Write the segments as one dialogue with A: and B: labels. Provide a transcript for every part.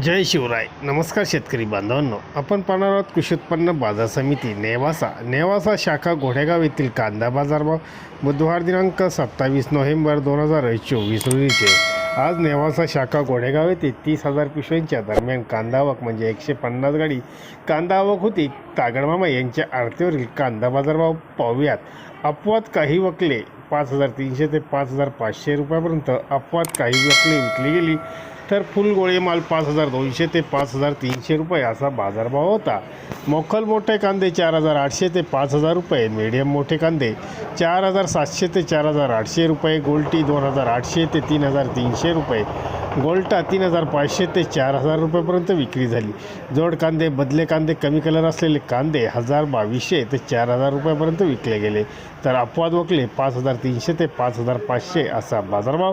A: जय शिवराय. नमस्कार शेतकरी बांधवांनो. आपण पाहणार आहोत कृषी उत्पन्न बाजार समिती नेवासा. नेवासा शाखा घोडेगाव येथील कांदा बाजारभाव बुधवार दिनांक सत्तावीस नोव्हेंबर दोन हजार चोवीस रोजीचे. आज नेवासा शाखा घोडेगाव येथे तीस हजार पिशव्यांच्या दरम्यान कांदा आवक म्हणजे एकशे पन्नास गाडी कांदा आवक होती. तागडमामा यांच्या आरतीवरील कांदा बाजारभाव पाहूयात. अपवाद काही वकले. पाच हजार तीनशे ते पाच हजार पाचशे रुपयापर्यंत अपवाद काही वकले विकली गेली तर फुल गोळेमाल पाच हजार दोनशे ते पाच हजार तीनशे रुपये असा बाजारभाव होता. मोखल मोठे कांदे चार हजार आठशे ते पाच हजार रुपये मीडियम मोठे कांदे चार हजार सातशे ते चार हजार आठशे रुपये गोल्टी दोन हजार आठशे ते तीन हजार तीनशे रुपये. गोल्टा तीन हजार पाचशे ते चार हजार रुपयेपर्यंत विक्री झाली. जोड कांदे बदले कांदे कमी कलर असलेले कांदे हजार बावीसशे ते चार हजार रुपयापर्यंत विकले गेले. तर अपवाद वकले पाच हजार तीनशे ते पाच हजार पाचशे असा बाजारभाव.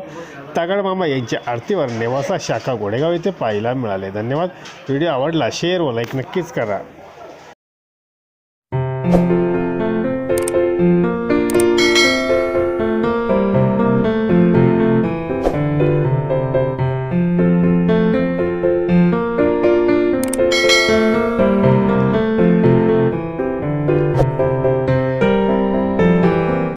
A: तागड मामा यांच्या आरतीवर नेवासा शाखा गोडेगाव येथे पाहायला मिळाले. धन्यवाद. व्हिडिओ आवडला शेअर व लाईक नक्कीच करा.